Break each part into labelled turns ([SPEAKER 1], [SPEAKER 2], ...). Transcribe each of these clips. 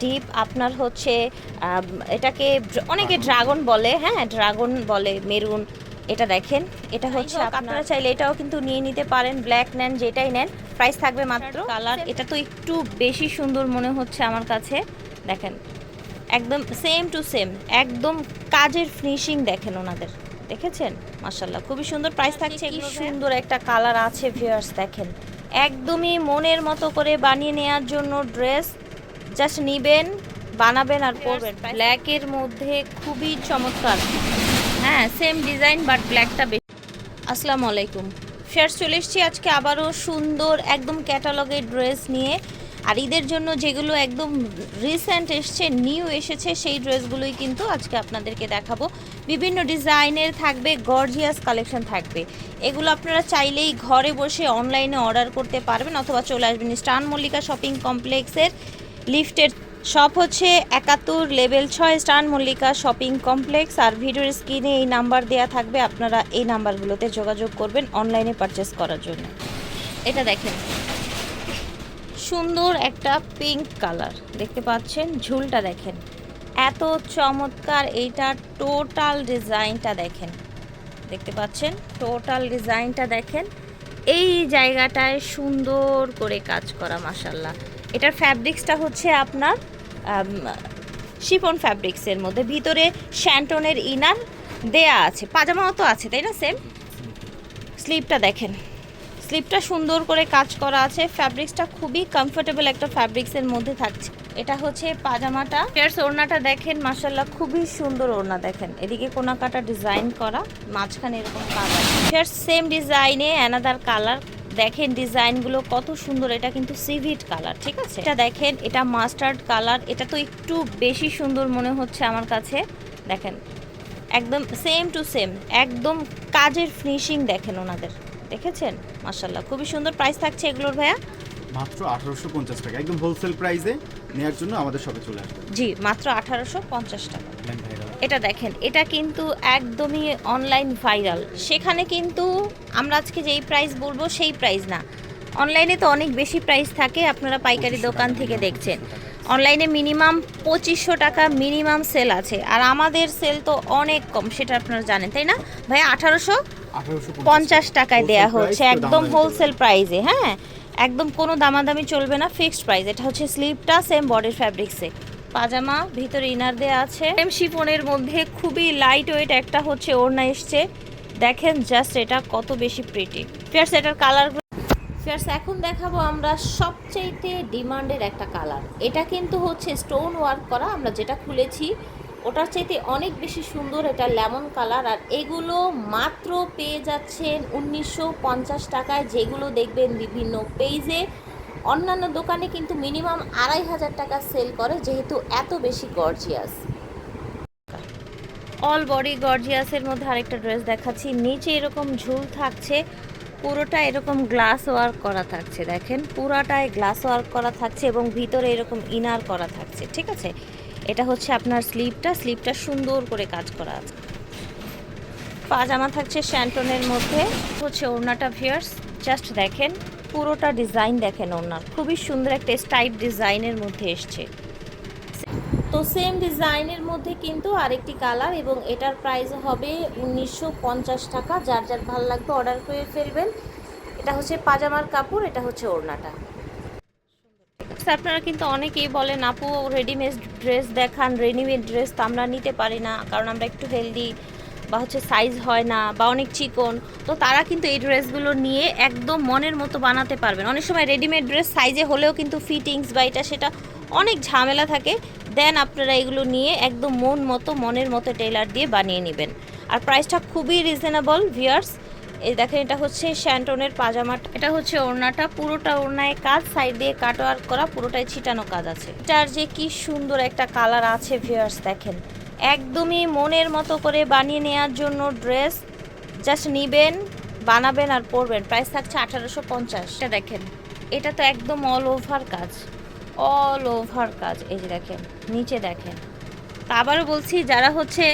[SPEAKER 1] Deep আপনার হচ্ছে এটাকে অনেকে ড্রাগন বলে হ্যাঁ ড্রাগন বলে মেরুন এটা দেখেন। এটা হচ্ছে আপনারা চাইলে এটাও কিন্তু নিয়ে নিতে পারেন ব্ল্যাক নেন যেটাই নেন প্রাইস থাকবে মাত্র। কালার এটা তো একটু বেশি সুন্দর মনে হচ্ছে আমার কাছে। দেখেন একদম সেম টু সেম একদম কাজের ফিনিশিং দেখেন ওনাদের। দেখেছেন? মাশাল্লাহ খুবই সুন্দর প্রাইস থাকছে কি সুন্দর একটা কালার আছে ভিউয়ার্স দেখেন। একদমই মনের মতো করে বানিয়ে নেওয়ার জন্য ড্রেস জাস্ট নিবেন, বানাবেন আর পরবেন ব্ল্যাকের মধ্যে খুবই চমৎকার। হ্যাঁ সেম ডিজাইন বাট ব্ল্যাকটা বেশি। আসসালামু আলাইকুম। ফেয়ার্স চলে এসেছি আজকে আবারও সুন্দর, একদম ক্যাটালগের ড্রেস নিয়ে। আর ঈদের জন্য যেগুলো একদম রিসেন্ট এসছে নিউ এসেছে, সেই ড্রেসগুলোই কিন্তু আজকে আপনাদেরকে দেখাবো। বিভিন্ন ডিজাইনের থাকবে গর্জিয়াস কালেকশন থাকবে। এগুলো আপনারা চাইলেই ঘরে বসে অনলাইনে অর্ডার করতে পারবেন, অথবা চলে আসবেন। স্টান মল্লিকা শপিং কমপ্লেক্সের লিফটের শপ হচ্ছে একাত্তর লেভেল ছয় স্টান মল্লিকা শপিং কমপ্লেক্স। আর ভিডিওর স্ক্রিনে এই নাম্বার দেয়া থাকবে, আপনারা এই নাম্বারগুলোতে যোগাযোগ করবেন অনলাইনে পারচেস করার জন্য। এটা দেখেন, সুন্দর একটা পিঙ্ক কালার দেখতে পাচ্ছেন? ঝুলটা দেখেন, এত চমৎকার এইটা টোটাল ডিজাইনটা দেখেন। দেখতে পাচ্ছেন? টোটাল ডিজাইনটা দেখেন। এই জায়গাটায় সুন্দর করে কাজ করা মাসাল্লাহ এটার ফ্যাব্রিক্সটা হচ্ছে আপনার শিফন ফ্যাব্রিক্সের মধ্যে। ভিতরে শ্যান্টনের ইনার দেয়া আছে। পাজামাও তো আছে, তাই না সেম স্লিপটা দেখেন। স্লিপটা সুন্দর করে কাজ করা আছে। ফ্যাব্রিক্সটা খুবই কমফোর্টেবল একটা ফ্যাব্রিক্সের মধ্যে থাকছে। এটা হচ্ছে পাজামাটা। ফেয়ার্স ওড়নাটা দেখেন মাসাল্লাহ খুবই সুন্দর ওড়না দেখেন। এদিকে কোনা কাটা ডিজাইন করা, মাঝখানে এরকম কালার ফেয়ার্স সেম ডিজাইনে অ্যানাদার কালার দেখেন ডিজাইনগুলো কত সুন্দর এটা কিন্তু সিভিট কালার ঠিক আছে? এটা দেখেন এটা মাস্টার্ড কালার এটা তো একটু বেশি সুন্দর মনে হচ্ছে আমার কাছে। দেখেন একদম সেম টু সেম একদম কাজের ফিনিশিং দেখেন ওনাদের দেখেছেন? মাশাল্লাহ খুবই সুন্দর প্রাইস থাকছে এগুলোর ভাইয়া।
[SPEAKER 2] মাত্র আঠারোশো পঞ্চাশ টাকা একদম হোলসেল প্রাইসে নেওয়ার জন্য আমাদের শপে চলে আসবে
[SPEAKER 1] জি মাত্র আঠারোশো পঞ্চাশ টাকা। এটা দেখেন এটা কিন্তু একদমই অনলাইন ভাইরাল সেখানে কিন্তু আমরা আজকে যেই প্রাইস বলব সেই প্রাইস না। অনলাইনে তো অনেক বেশি প্রাইস থাকে আপনারা পাইকারি দোকান থেকে দেখছেন। অনলাইনে মিনিমাম পঁচিশশো টাকা মিনিমাম সেল আছে। আর আমাদের সেল তো অনেক কম সেটা আপনারা জানেন তাই না? ভাই আঠারোশো পঞ্চাশ টাকায় দেয়া হচ্ছে একদম হোলসেল প্রাইসে হ্যাঁ? একদম কোনো দামাদামি চলবে না ফিক্সড প্রাইস এটা হচ্ছে স্লিপটা সেম বডির ফ্যাব্রিক্সে পাজামা, ভিতরে ইনার দেয়া আছে। সেম শিফনের মধ্যে খুবই লাইট ওয়েট একটা হচ্ছে ওড়না এসছে। দেখেন জাস্ট এটা কত বেশি প্রিটি ফিয়ার্স এটার কালার ফিয়ার্স এখন দেখাবো আমরা সবচাইতে ডিমান্ডের একটা কালার এটা কিন্তু হচ্ছে স্টোন ওয়ার্ক করা, আমরা যেটা খুলেছি, ওটার চাইতে অনেক বেশি সুন্দর এটা লেমন কালার আর এগুলো মাত্র পেয়ে যাচ্ছেন উনিশশো পঞ্চাশ টাকায়, যেগুলো দেখবেন বিভিন্ন পেজে অন্যান্য দোকানে কিন্তু মিনিমাম আড়াই হাজার টাকা সেল করে, যেহেতু এত বেশি গর্জিয়াস। অল বডি গর্জিয়াসের মধ্যে আরেকটা ড্রেস দেখাচ্ছি। নিচে এরকম ঝুল থাকছে, পুরোটা এরকম গ্লাস ওয়ার্ক করা থাকছে, দেখেন। পুরাটায় গ্লাস ওয়ার্ক করা থাকছে এবং ভিতরে এরকম ইনার করা থাকছে, ঠিক আছে? এটা হচ্ছে আপনার স্লিপটা স্লিপটা সুন্দর করে কাজ করা আছে। পাজামা থাকছে শ্যান্টনের মধ্যে, হচ্ছে ওড়নাটা ভিয়ার্স জাস্ট দেখেন। পুরোটা ডিজাইন দেখেন ওড়নার খুবই সুন্দর একটা স্টাইপ ডিজাইনের মধ্যে এসছে। তো সেম ডিজাইনের মধ্যে কিন্তু আরেকটি কালার এবং এটার প্রাইস হবে উনিশশো পঞ্চাশ টাকা। যার যার ভালো লাগবে অর্ডার করে ফেলবেন। এটা হচ্ছে পাজামার কাপড়, এটা হচ্ছে ওড়নাটা। আপনারা কিন্তু অনেকেই বলেন, আপু রেডিমেড ড্রেস দেখান রেডিমেড ড্রেস তো আমরা নিতে পারি না, কারণ আমরা একটু হেলদি বা হচ্ছে সাইজ হয় না বা অনেক চিকন, তো তারা কিন্তু এই ড্রেসগুলো নিয়ে একদম মনের মতো বানাতে পারবেন। অনেক সময় রেডিমেড ড্রেস সাইজে হলেও কিন্তু ফিটিংস বা এটা সেটা অনেক ঝামেলা থাকে। দেন আপনারা এগুলো নিয়ে একদম মন মতো, মনের মতো টেলার দিয়ে বানিয়ে নেবেন। আর প্রাইসটা খুবই রিজনেবল ভিয়ার্স এই দেখেন, এটা হচ্ছে শ্যান্টনের পাজামা এটা হচ্ছে ওড়নাটা। পুরোটা ওড়নায় কাজ সাইড দিয়ে কাটওয়ার্ক করা, পুরোটাই ছিটানো কাজ আছে। এটার যে কি সুন্দর একটা কালার আছে ভিয়ার্স দেখেন। একদমই মনের মতো করে বানিয়ে নেওয়ার জন্য ড্রেস জাস্ট নিবেন, বানাবেন আর পরবেন। প্রাইস থাকছে আঠারোশো পঞ্চাশ। এটা দেখেন, এটা তো একদম অল ওভার কাজ। অল ওভার কাজ, এই যে দেখেন, নিচে দেখেন। তা আবারও বলছি, যারা হচ্ছে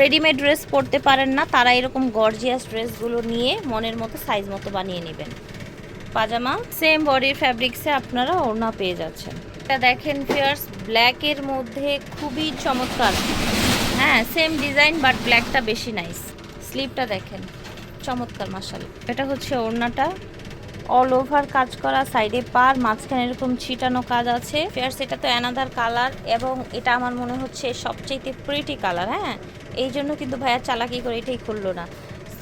[SPEAKER 1] রেডিমেড ড্রেস পরতে পারেন না, তারা এরকম গর্জিয়াস ড্রেসগুলো নিয়ে মনের মতো সাইজ মতো বানিয়ে নেবেন। পাজামা সেম বডির ফ্যাব্রিক্সে আপনারা ওড়না পেয়ে যাচ্ছেন। এটা দেখেন ফিয়ার্স ব্ল্যাকের মধ্যে খুবই চমৎকার। হ্যাঁ সেম ডিজাইন বাট ব্ল্যাকটা বেশি নাইস স্লিপটা দেখেন, চমৎকার মাসাল এটা হচ্ছে ওড়নাটা। অল ওভার কাজ করা সাইডে পার, মাঝখানে এরকম ছিটানো কাজ আছে। ফেয়ার্স এটা তো অ্যানাদার কালার এবং এটা আমার মনে হচ্ছে সবচেয়ে প্রিটি কালার হ্যাঁ? এই জন্য কিন্তু ভাইয়া চালাকি করে এটাই খুললো না।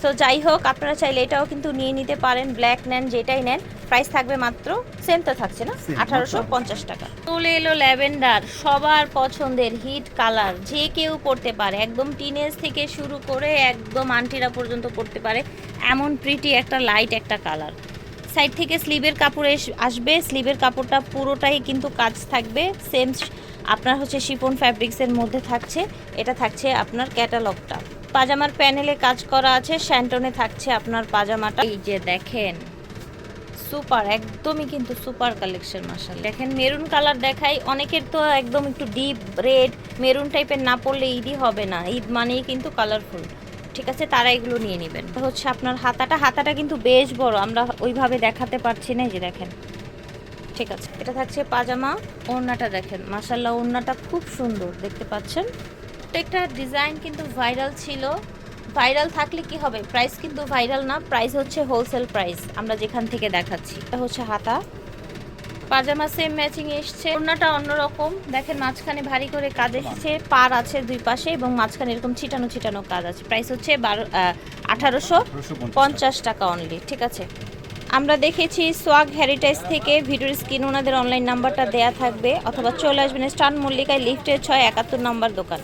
[SPEAKER 1] তো যাই হোক আপনারা চাইলে এটাও কিন্তু নিয়ে নিতে পারেন ব্ল্যাক নেন যেটাই নেন। প্রাইস থাকবে মাত্র সেম তো থাকছে না? আঠারোশো পঞ্চাশ টাকা। চলে এলো ল্যাভেন্ডার সবার পছন্দের হিট কালার যে কেউ পড়তে পারে। একদম টিনেজ থেকে শুরু করে একদম আন্টিরা পর্যন্ত পড়তে পারে। এমন প্রিটি একটা লাইট একটা কালার সাইড থেকে স্লিভের কাপড় এস- আসবে স্লিভের কাপড়টা পুরোটাই কিন্তু কাজ থাকবে। সেম আপনার হচ্ছে শিফন ফ্যাব্রিক্সের মধ্যে থাকছে। এটা থাকছে আপনার ক্যাটালগটা পাজামার প্যানেলে কাজ করা আছে, স্যান্টনে থাকছে আপনার পাজামাটা। এই যে দেখেন, সুপার, একদমই কিন্তু সুপার কালেকশন মাসাল দেখেন, মেরুন কালার দেখাই, অনেকের তো একদম একটু ডিপ রেড, মেরুন টাইপের না পড়লে ঈদই হবে না, ঈদ মানেই কিন্তু কালারফুল। ঠিক আছে, তারা এগুলো নিয়ে নেবেন। হচ্ছে আপনার হাতাটা হাতাটা কিন্তু বেশ বড়, আমরা ওইভাবে দেখাতে পারছি না যে দেখেন। ঠিক আছে, এটা থাকছে পাজামা, ওড়নাটা দেখেন মাসাল্লাহ ওড়নাটা খুব সুন্দর, দেখতে পাচ্ছেন? প্রত্যেকটা ডিজাইন কিন্তু ভাইরাল ছিল। ভাইরাল থাকলে কি হবে? প্রাইস কিন্তু ভাইরাল না প্রাইস হচ্ছে হোলসেল প্রাইস আমরা যেখান থেকে দেখাচ্ছি। এটা হচ্ছে হাতা। পাজামা সেম ম্যাচিং এসছে। ওড়নাটা অন্যরকম। দেখেন মাঝখানে ভারী করে কাজ এসেছে। পার আছে দুই পাশে এবং মাঝখানে এরকম ছিটানো ছিটানো কাজ আছে। প্রাইস হচ্ছে বারো আঠারোশো
[SPEAKER 2] আঠারোশো
[SPEAKER 1] পঞ্চাশ টাকা। অনলি ঠিক আছে? আমরা দেখেছি সোয়াগ হেরিটেজ থেকে। ভিডিওর স্ক্রিন ওনাদের অনলাইন নাম্বারটা দেয়া থাকবে। অথবা চলে আসবেন স্টান মল্লিকায় লিফটের ছয় একাত্তর নাম্বার দোকান।